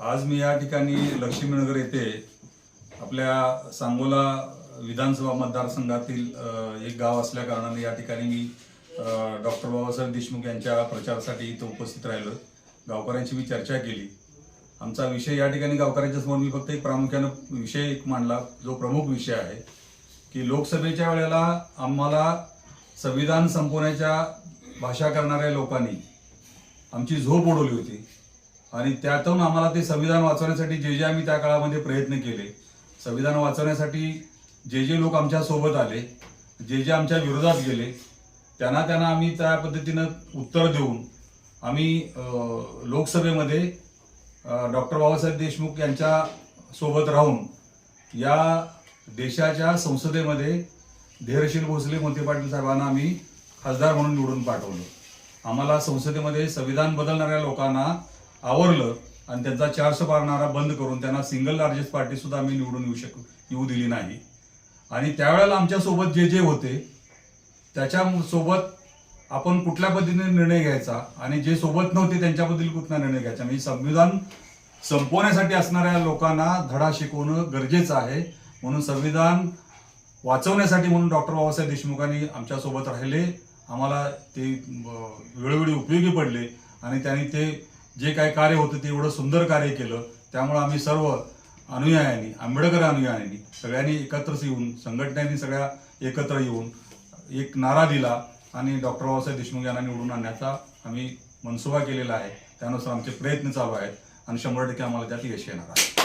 आज मी या ठिकाणी लक्ष्मीनगर येथे आपल्या सांगोला विधानसभा मतदारसंघातील एक गाव असल्या कारणाने या ठिकाणी मी डॉक्टर बाबासाहेब देशमुख यांच्या प्रचारासाठी इथं उपस्थित राहिलो. गावकऱ्यांची मी चर्चा केली. आमचा विषय या ठिकाणी गावकऱ्यांच्या समोर मी फक्त एक प्रामुख्यानं विषय एक मांडला. जो प्रमुख विषय आहे की लोकसभेच्या वेळेला आम्हाला संविधान संपवण्याच्या भाषा करणाऱ्या लोकांनी आमची झोप उडवली होती. आणि त्यातून आम्हाला ते संविधान वाचवण्यासाठी जे जे आम्ही त्या काळामध्ये प्रयत्न केले संविधान वाचवण्यासाठी जे जे लोक आमच्यासोबत आले जे जे आमच्या विरोधात गेले त्यांना त्यांना आम्ही त्या पद्धतीनं उत्तर देऊन आम्ही लोकसभेमध्ये डॉक्टर बाबासाहेब देशमुख यांच्या सोबत राहून या देशाच्या संसदेमध्ये धैर्यशील भोसले मोती पाटील साहेबांना आम्ही खासदार म्हणून निवडून पाठवलं. आम्हाला संसदेमध्ये संविधान बदलणाऱ्या लोकांना आवरलं आणि त्यांचा चारशे पारणारा बंद करून त्यांना सिंगल लार्जेस्ट पार्टी सुद्धा आम्ही निवडून येऊ शक येऊ दिली नाही. आणि त्यावेळेला आमच्यासोबत जे जे होते त्याच्या सोबत आपण कुठल्या पद्धतीने निर्णय घ्यायचा आणि जे सोबत नव्हते त्यांच्याबद्दल कुठला निर्णय घ्यायचा? म्हणजे संविधान संपवण्यासाठी असणाऱ्या लोकांना धडा शिकवणं गरजेचं आहे. म्हणून संविधान वाचवण्यासाठी म्हणून डॉक्टर बाबासाहेब देशमुखांनी आमच्यासोबत राहिले. आम्हाला ते वेळोवेळी उपयोगी पडले आणि त्यांनी ते जे काही कार्य होतं ते एवढं सुंदर कार्य केलं त्यामुळं आम्ही सर्व अनुयायांनी आंबेडकर अनुयायांनी सगळ्यांनी एकत्रच येऊन संघटनांनी सगळ्या एकत्र येऊन एक नारा दिला आणि डॉक्टर बाबासाहेब देशमुख यांना निवडून आणण्याचा आम्ही मनसुबा केलेला आहे. त्यानुसार आमचे प्रयत्न चालू आहेत आणि शंभर टक्के आम्हाला त्यात यश येणार आहे.